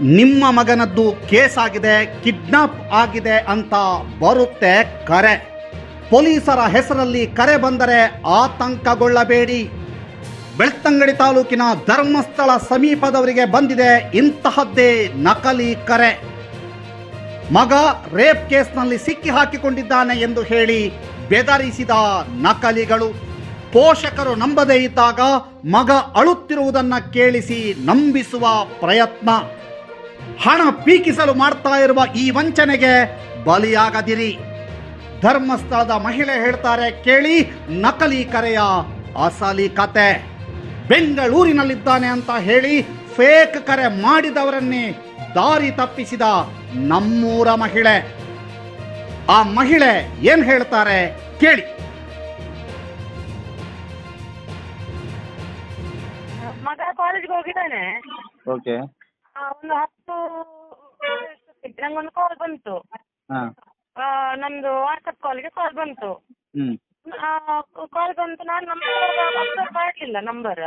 ನಿಮ್ಮ ಮಗನದ್ದು ಕೇಸ್ ಆಗಿದೆ ಕಿಡ್ನಾಪ್ ಆಗಿದೆ ಅಂತ ಬರುತ್ತೆ ಕರೆ. ಪೊಲೀಸರ ಹೆಸರಲ್ಲಿ ಕರೆ ಬಂದರೆ ಆತಂಕಗೊಳ್ಳಬೇಡಿ. ಬೆಳ್ತಂಗಡಿ ತಾಲೂಕಿನ ಧರ್ಮಸ್ಥಳ ಸಮೀಪದವರಿಗೆ ಬಂದಿದೆ ಇಂತಹದ್ದೇ ನಕಲಿ ಕರೆ. ಮಗ ರೇಪ್ ಕೇಸ್ನಲ್ಲಿ ಸಿಕ್ಕಿ ಹಾಕಿಕೊಂಡಿದ್ದಾನೆ ಎಂದು ಹೇಳಿ ಬೆದರಿಸಿದ ನಕಲಿಗಳು. ಪೋಷಕರು ನಂಬದೇ ಇದ್ದಾಗ ಮಗ ಅಳುತ್ತಿರುವುದನ್ನು ಕೇಳಿಸಿ ನಂಬಿಸುವ ಪ್ರಯತ್ನ. ಹಣ ಪೀಕಿಸಲು ಮಾಡ್ತಾ ಇರುವ ಈ ವಂಚನೆಗೆ ಬಲಿಯಾಗದಿರಿ. ಧರ್ಮಸ್ಥಳದ ಮಹಿಳೆ ಹೇಳ್ತಾರೆ ಕೇಳಿ ನಕಲಿ ಕರೆಯ ಅಸಲಿ ಕತೆ. ಬೆಂಗಳೂರಿನಲ್ಲಿದ್ದಾನೆ ಅಂತ ಹೇಳಿ ಫೇಕ್ ಕರೆ ಮಾಡಿದವರನ್ನೇ ದಾರಿ ತಪ್ಪಿಸಿದ ನಮ್ಮೂರ ಮಹಿಳೆ. ಆ ಮಹಿಳೆ ಏನ್ ಹೇಳ್ತಾರೆ ಕೇಳಿ. ಮಗ ಕಾಲೇಜ್ಗೆ ಹೋಗಿದ್ದಾನೆ. ಓಕೆ ಒಂದು ಹತ್ತು ಎಷ್ಟೊತ್ತಿಗೆ ನಂಗೊಂದು ಕಾಲ್ ಬಂತು. ಹಾಂ. ಆ, ನಂದು ವಾಟ್ಸಪ್ ಕಾಲ್ಗೆ ಕಾಲ್ ಬಂತು. ಹ್ಮ್. ಕಾಲ್ ಬಂತು ನಾನು ನಂಬರ್ ಅಬ್ಸರ್ವ್ ಮಾಡಲಿಲ್ಲ ನಂಬರ್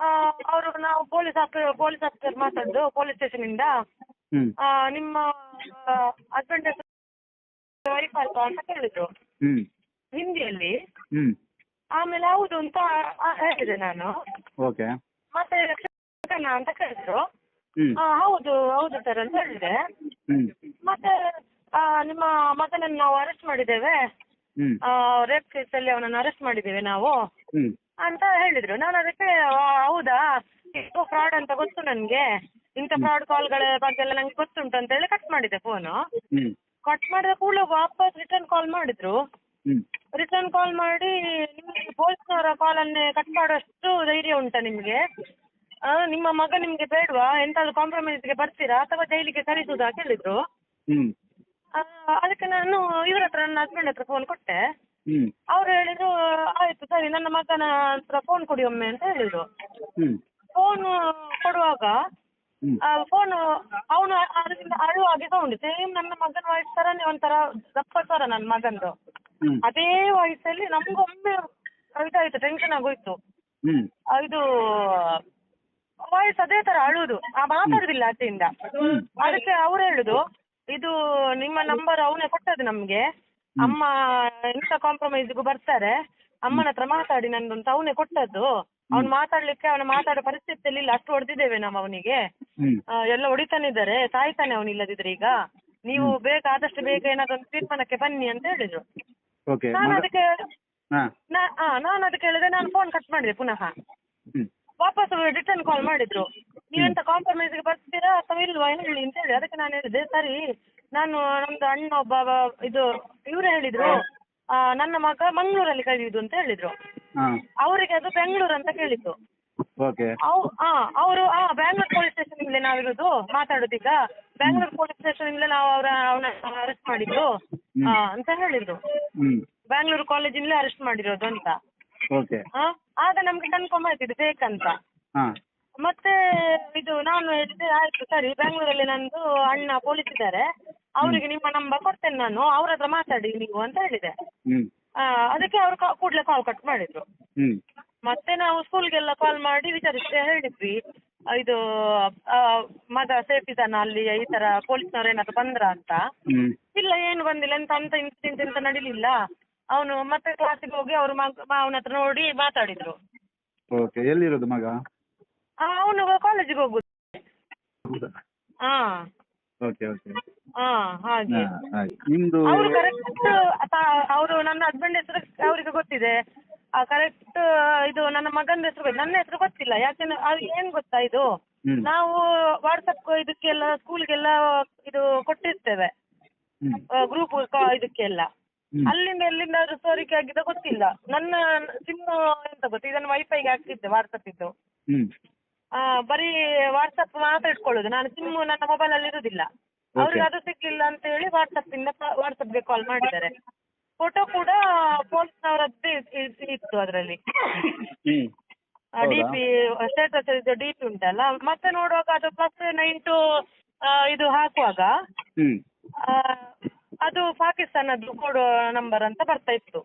ಆ ಅವರು ನಾವು ಪೊಲೀಸ್ ಆಫೀಸರ್ ಪೊಲೀಸ್ ಆಫೀಸರ್ ಮಾತಾಡ್ದು ಪೊಲೀಸ್ ಇಂದಾ. ಹ್ಮ್. ಆ ನಿಮ್ಮ ಹಸ್ಬೆಂಡ್ ವೈಫ್ ಅಲ್ವಾ ಅಂತ ಕೇಳಿದ್ರು. ಹ್ಞೂ ಹಿಂದಿಯಲ್ಲಿ. ಹ್ಮ್. ಆಮೇಲೆ ಹೌದು ಅಂತ ಆ, ಹೇಳಿದೆ ನಾನು. ಓಕೆ. ಮತ್ತೆ ಕ್ಷಮಿಸಣ ಅಂತ ಕೇಳಿದ್ರು. ಆ, ಹೌದು ಹೌದು ಸರ್ ಅಂತ ಹೇಳಿದೆ ಮತ್ತೆ ಆ, ನಿಮ್ಮ ಮಗನನ್ನು ನಾವು ಅರೆಸ್ಟ್ ಮಾಡಿದ್ದೇವೆ. ರೇಪ್ ಕೇಸಲ್ಲಿ ಅವನನ್ನು ಅರೆಸ್ಟ್ ಮಾಡಿದ್ದೇವೆ ನಾವು. ಅಂತ ಹೇಳಿದ್ರು. ನಾನು ಅದಕ್ಕೆ ಆ, ಹೌದಾ? ಇದು ಫ್ರಾಡ್ ಅಂತ ಗೊತ್ತು ನನ್ಗೆ. ಇಂಥ ಫ್ರಾಡ್ ಕಾಲ್ಗಳ ಬಗ್ಗೆ ಎಲ್ಲ ನಂಗೆ ಗೊತ್ತುಂಟು ಅಂತ ಹೇಳಿ ಕಟ್ ಮಾಡಿದೆ ಫೋನು ಕಟ್ ಮಾಡಿದ ಕೂಡಲೇ ವಾಪಸ್ ರಿಟರ್ನ್ ಕಾಲ್ ಮಾಡಿದ್ರು. ರಿಟರ್ನ್ ಕಾಲ್ ಮಾಡಿ ನಿಮಗೆ ಪೊಲೀಸ್ನವರ ಅನ್ನೇ ಕಟ್ ಮಾಡುವಷ್ಟು ಧೈರ್ಯ ಉಂಟಾ ನಿಮಗೆ? ನಿಮ್ಮ ಮಗ ನಿಮಗೆ ಬೇಡವಾ? ಎಂತಾದ್ರು ಕಾಂಪ್ರಮೈಸ್ಗೆ ಬರ್ತೀರಾ? ಅಥವಾ ಜೈಲಿಗೆ ಕಳಿಸುವುದಾ ಕೇಳಿದ್ರು? ಆ, ಅದಕ್ಕೆ ನಾನು ಇವ್ರ ಹತ್ರ ನನ್ನ ಹಸ್ಬೆಂಡ್ ಹತ್ರ ಫೋನ್ ಕೊಟ್ಟೆ. ಹ್ಮ್. ಅವ್ರು ಹೇಳಿದ್ರು ಆಯ್ತು ಸರಿ ನನ್ನ ಮಗನ ಹತ್ರ ಫೋನ್ ಕೊಡಿ ಒಮ್ಮೆ ಅಂತ ಹೇಳಿದ್ರು. ಹ್ಮ್. ಫೋನ್ ಕೊಡುವಾಗ ಫೋನ್ ಅವನು ಅದರಿಂದ ಅಳುವಾಗೆ ಸೌಂಡ್ ಸೇಮ್ ನನ್ನ ಮಗನ ವಾಯ್ಸ್ ತರನೇ ಒಂಥರ ದಪ್ಪ ಸ್ವರ ನನ್ನ ಮಗಂದು. ಹ್ಞೂ ಅದೇ ವಯಸ್ಸಲ್ಲಿ ನಮ್ಗೊಮ್ಮೆ ಇದಾಯ್ತು ಟೆನ್ಷನ್ ಆಗೋಯ್ತು. ಹ್ಮ್. ಆ, ಇದು ವಾಯ್ಸ್ ಅದೇ ತರ ಅಳುದು. ಆ ಮಾತಾಡುದಿಲ್ಲ ಆಚೆಯಿಂದ ಅದಕ್ಕೆ ಅವ್ರು ಹೇಳುದು ಇದು ನಿಮ್ಮ ನಂಬರ್ ಅವನೇ ಕೊಟ್ಟದ್ದು ನಮ್ಗೆ. ಅಮ್ಮ ಎಂತ ಕಾಂಪ್ರಮೈಸ್ಗೂ ಬರ್ತಾರೆ. ಅಮ್ಮನ ಹತ್ರ ಮಾತಾಡಿ ನಂದು ಅಂತ ಅವನೇ ಕೊಟ್ಟದ್ದು. ಅವ್ನು ಮಾತಾಡ್ಲಿಕ್ಕೆ ಅವನ ಮಾತಾಡೋ ಪರಿಸ್ಥಿತಿಯಲ್ಲಿ ಇಲ್ಲ. ಅಷ್ಟು ಹೊಡೆದಿದ್ದೇವೆ ನಾವು ಅವನಿಗೆ. ಎಲ್ಲ ಹೊಡಿತಾನೆ ಇದ್ದಾರೆ ಸಾಯ್ತಾನೆ ಅವನು ಇಲ್ಲದಿದ್ರೆ ಈಗ. ನೀವು ಬೇಗ ಆದಷ್ಟು ಬೇಗ ಏನಾದ್ರು ಒಂದು ತೀರ್ಮಾನಕ್ಕೆ ಬನ್ನಿ ಅಂತ ಹೇಳಿದ್ರು. ನಾನು ಅದಕ್ಕೆ ನಾನು ಅದಕ್ಕೆ ಹೇಳಿದೆ ನಾನು ಫೋನ್ ಕಟ್ ಮಾಡಿದೆ ಪುನಃ. ಹ್ಞೂ ಅವರು ರಿಟರ್ನ್ ಕಾಲ್ ಮಾಡಿದ್ರು. ನೀವೆಂತ ಕಾಂಪ್ರಮೈಸ್ಗೆ ಬರ್ತೀರಾ ಅಥವಾ ಇಲ್ವಾ? ಹೇಳಿ ಅಂತ ಹೇಳಿ. ಅದಕ್ಕೆ ನಾನು ಹೇಳಿದೆ ಸರಿ ನಾನು ನಮ್ದು ಅಣ್ಣ ಒಬ್ಬ ಇದು ಇವ್ರು ಹೇಳಿದ್ರು. ನನ್ನ ಮಗ ಮಂಗ್ಳೂರಲ್ಲಿ ಕಲಿಯುದು ಅಂತ ಹೇಳಿದ್ರು. ಅವರಿಗೆ ಅದು ಬೆಂಗಳೂರು ಅಂತ ಕೇಳಿತ್ತು. ಅವರು ಆ ಬ್ಯಾಂಗ್ಳೂರ್ ಪೊಲೀಸ್ ಸ್ಟೇಷನ್ ಇಂದಲೇ ನಾವಿರೋದು ಮಾತಾಡುದೀಗ ಬ್ಯಾಂಗ್ಳೂರ್ ಪೊಲೀಸ್ ಸ್ಟೇಷನ್ ಇಂದಲೇ ನಾವು ಅವರ ಅವನ ಅರೆಸ್ಟ್ ಮಾಡಿದ್ರು ಅಂತ ಹೇಳಿದ್ರು. ಬ್ಯಾಂಗ್ಳೂರು ಕಾಲೇಜಿಂದಲೇ ಅರೆಸ್ಟ್ ಮಾಡಿರೋದು ಅಂತ. ಆಗ ನಮ್ಗೆ ಕನ್ಫರ್ಮ್ ಆಯ್ತು ಇದು ಹಾಂ. ಮತ್ತೆ ಇದು ನಾನು ಹೇಳಿದೆ ಆಯ್ತು ಸರಿ ಬೆಂಗಳೂರಲ್ಲಿ ನಂದು ಅಣ್ಣ ಪೊಲೀಸ್ ಇದ್ದಾರೆ. ಅವರಿಗೆ ನಿಮ್ಮ ನಂಬರ್ ಕೊಡ್ತೇನೆ ನಾನು ಅವ್ರ ಹತ್ರ ಮಾತಾಡಿ ನೀವು ಅಂತ ಹೇಳಿದೆ. ಆ, ಅದಕ್ಕೆ ಅವರು ಕೂಡಲೇ ಕಾಲ್ ಕಟ್ ಮಾಡಿದ್ರು. ಮತ್ತೆ ನಾವು ಸ್ಕೂಲ್ಗೆಲ್ಲ ಕಾಲ್ ಮಾಡಿ ವಿಚಾರಿಸಿ ಹೇಳಿದ್ವಿ. ಆ, ಇದು ಆ, ಮಗ ಸೇಫ್ ಇದ್ದಾನ ಅಲ್ಲಿ ಈ ತರ ಪೊಲೀಸ್ನವ್ರು ಏನಾದ್ರು ಬಂದ್ರ ಅಂತ. ಇಲ್ಲ ಏನು ಬಂದಿಲ್ಲ ಎಂತ ಅಂತ ಇನ್ಸಿಡೆಂಟ್ ಎಂತ ನಡೀಲಿಲ್ಲ. ಅವನು ಮತ್ತೆ ಕ್ಲಾಸಿಗೆ ಹೋಗಿ ಅವ್ರ ಅವನ ಹತ್ರ ನೋಡಿ ಮಾತಾಡಿದ್ರು. ಓಕೆ ಎಲ್ಲಿರೋದು ಮಗ? ಅವನು ಕಾಲೇಜಿಗೆ ಹೋಗುದು. ಹಾ ಓಕೆ ಓಕೆ ಹಾ ಹಾಗೆ. ನಿಮ್ದು ಅವರು ಕರೆಕ್ಟ್ ಅವರು ನನ್ನ ಹಸ್ಬೆಂಡ್ ಹೆಸರು ಅವರಿಗೆ ಗೊತ್ತಿದೆ. ಆ ಕರೆಕ್ಟ್ ಇದು ನನ್ನ ಮಗನ ಹೆಸರು ನನ್ನ ಹೆಸರು ಗೊತ್ತಿಲ್ಲ. ಯಾಕೆಂದ್ರೆ ಅದು ಏನ್ ಗೊತ್ತಾ ಇದು? ನಾವು ವಾಟ್ಸಪ್ ಇದಕ್ಕೆಲ್ಲ ಸ್ಕೂಲ್ಗೆಲ್ಲ ಇದು ಕೊಟ್ಟಿರ್ತೇವೆ. ಗ್ರೂಪ್ ಇದಕ್ಕೆಲ್ಲ. ಅಲ್ಲಿಂದ ಎಲ್ಲಿಂದ ಸೋರಿಕೆ ಆಗಿದ ಗೊತ್ತಿಲ್ಲ. ನನ್ನ ಸಿಮ್ ಎಂತ ಗೊತ್ತಾ ಇದನ್ನು ವೈಫೈಗೆ ಹಾಕ್ತಿದ್ದೆ ವಾಟ್ಸಪ್ ಇದ್ದು. ಆ, ಬರೀ ವಾಟ್ಸಪ್ ಮಾತ್ರ ಇಟ್ಕೊಳ್ಳೋದು. ನಾನು ಸಿಮ್ ನನ್ನ ಮೊಬೈಲ್ ಅಲ್ಲಿ ಇರುದಿಲ್ಲ. ಅವ್ರಿಗೆ ಅದು ಸಿಗ್ಲಿಲ್ಲ ಅಂತ ಹೇಳಿ ವಾಟ್ಸಪ್ ಇಂದ ವಾಟ್ಸಪ್ಗೆ ಕಾಲ್ ಮಾಡಿದ್ದಾರೆ. ಫೋಟೋ ಕೂಡ ಪೊಲೀಸ್ನವರದ್ದೇ ಇತ್ತು ಅದರಲ್ಲಿ. ಡಿಪಿ ಡಿ ಪಿ ಸ್ಟೇಟಸ್ ಇದು ಡಿ ಪಿ ಉಂಟಲ್ಲ. ಮತ್ತೆ ನೋಡುವಾಗ ಅದು ಪ್ಲಸ್ ನೈನ್ ಟು ಇದು ಹಾಕುವಾಗ ಆ, ಅದು ಪಾಕಿಸ್ತಾನದ್ದು ಕೋಡ್ ನಂಬರ್ ಅಂತ ಬರ್ತಾ ಇತ್ತು.